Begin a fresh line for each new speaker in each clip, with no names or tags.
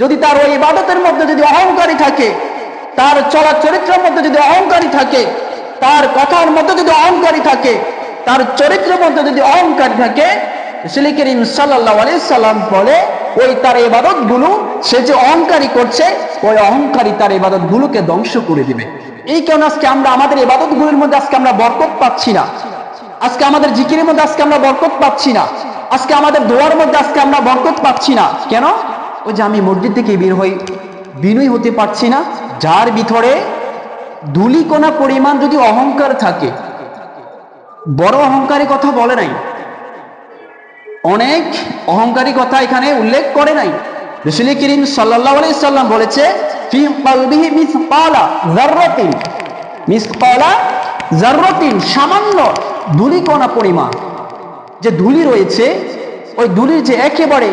যদি তার ওই ইবাদতের মধ্যে যদি অহংকারী থাকে, তার চলার চরিত্রের মধ্যে যদি অহংকারী থাকে, তার কথার মধ্যে যদি অহংকারী থাকে, তার চরিত্রের মধ্যে যদি অহংকারী থাকে সাল্লাম বলে, ওই তার ইবাদতগুলো সে যে অহংকারী করছে, ওই অহংকারী তার ইবাদত গুলোকে ধ্বংস করে দিবে। এই কারণে আজকে আমরা আমাদের ইবাদত মধ্যে আজকে আমরা বরকত পাচ্ছি না। আজকে আমাদের জিকিরের মধ্যে আজকে আমরা বরকত পাচ্ছি না। আজকে আমাদের দোয়ার মধ্যে আজকে আমরা বরকত পাচ্ছি না। কেন? ওই যে আমি মসজিদ থেকে বের হই, বিনয় হতে পারছি না। যার ভিতরে ধুলিকোনা পরিমাণ যদি অহংকার থাকে, বড় অহংকারী কথা বলে নাই। অনেক অহংকারী কথা এখানে উল্লেখ করে নাই। রসুল করিম সাল্লাহ সাল্লাম বলেছে সামান্য ধুলিকণা পরিমাণ। যে ধুলি রয়েছে, ওই ধুলির যে একেবারে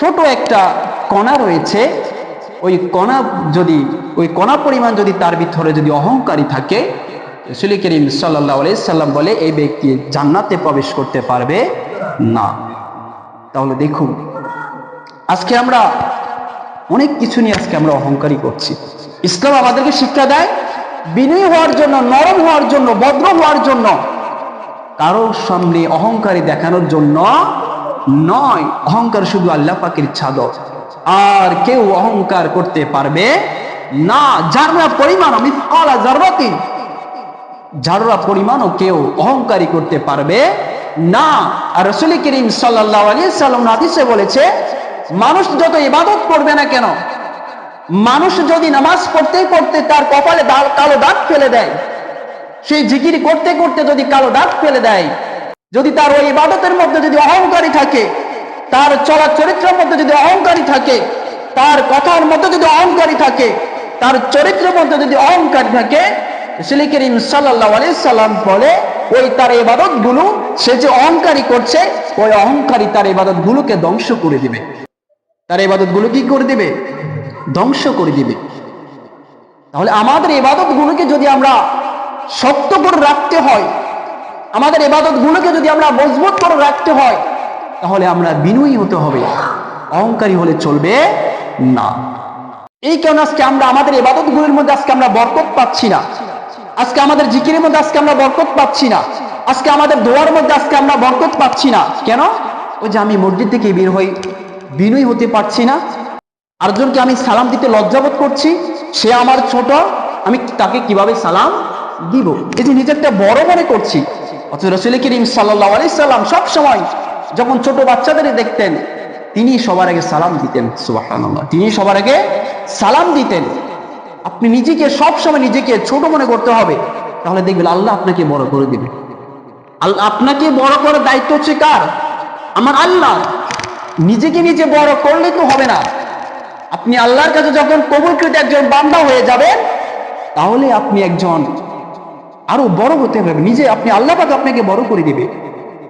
ছোট একটা কণা রয়েছে। ওই কণা যদি, ওই কণা পরিমাণ যদি তার ভিতরে যদি অহংকারী থাকে, রসুল করিম সাল্লাহ সাল্লাম বলে, এই ব্যক্তি জান্নাতে প্রবেশ করতে পারবে না। তাহলে দেখুন, আজকে আমরা অনেক কিছু নিয়ে আজকে আমরা অহংকারী করছি। ইসলাম আমাদেরকে শিক্ষা দেয়, বিনয়ী হওয়ার জন্য, নরম হওয়ার জন্য, ভদ্র হওয়ার জন্য। কারোর সামনে অহংকারী দেখানোর জন্য নয়, অহংকার শুধু আল্লাহ পাকের ছাদর আর কেউ অহংকার করতে পারবে না। যারা পরিমাণ আমি কলা জাররাতিন যারা পরিমাণও কেউ অহংকারী করতে পারবে না। আর রসুল করিম সাল্লাহ আলী সাল্লাম হাদিসে বলেছে, মানুষ যত ইবাদত করবে না কেন, মানুষ যদি নামাজ পড়তে পড়তে তার কপালে কালো দাগ ফেলে দেয় সেই জিকির করতে করতে যদি কালো দাগ ফেলে দেয় যদি তার ওই ইবাদতের মধ্যে যদি অহংকারী থাকে, তার চলার চরিত্রের মধ্যে যদি অহংকারী থাকে, তার কথার মধ্যে যদি অহংকারী থাকে, তার চরিত্রের মধ্যে যদি অহংকারী থাকে, রসুল করিম সাল্লাহ আলি সাল্লাম বলে, ওই তার ইবাদতগুলো সে যে অহংকারী করছে, ওই অহংকারী তার ইবাদত গুলোকে ধ্বংস করে দিবে। তার ইবাদতগুলো কি করে দিবে? ধ্বংস করে দিবে। তাহলে আমাদের ইবাদত গুলোকে যদি আমরা শক্ত করে রাখতে হয় আমাদের ইবাদত গুলোকে যদি আমরা মজবুত করে রাখতে হয়, তাহলে আমরা বিনয়ী হতে হবে, অহংকারী হলে চলবে না। এই কারণে আজকে আমরা আমাদের ইবাদত গুলির মধ্যে আজকে আমরা বরকত পাচ্ছি না। আজকে আমাদের জিকিরের মধ্যে আজকে আমরা বরকত পাচ্ছি না। আজকে আমাদের দোয়ার মধ্যে আজকে আমরা বরকত পাচ্ছি না। কেন? ওই যে আমি মসজিদ থেকে বের হই, বিনয়ী হতে পারছি না। আরেকজনকে আমি সালাম দিতে লজ্জাবোধ করছি, সে আমার ছোট, আমি তাকে কীভাবে সালাম দিব? এই যে নিজেরটা বড় মনে করছি অথচ রসুল করিম সাল্লাহ আলি সাল্লাম সব সময় যখন ছোট বাচ্চাদের দেখতেন, তিনি সবার আগে সালাম দিতেন, সুবহানাল্লাহ। তিনি সবার আগে সালাম দিতেন। আপনি নিজেকে সবসময় নিজেকে ছোট মনে করতে হবে, তাহলে দেখবেন আল্লাহ আপনাকে বড় করে দিবে। আল্লাহ আপনাকে বড় করার দায়িত্ব হচ্ছে কার? আমার আল্লাহ। নিজেকে নিজে বড় করলে তো হবে না। আপনি আল্লাহর কাছে যখন কবুলকৃত একজন বান্দা হয়ে যাবেন, তাহলে আপনি একজন আরও বড় হতে হবে। নিজে আপনি আল্লাহ পাক আপনাকে বড় করে দিবে।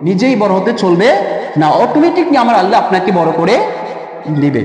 নিজেই বড় হতে চলবে না। অটোমেটিকলি আমার আল্লাহ আপনাকে বড় করে দিবে।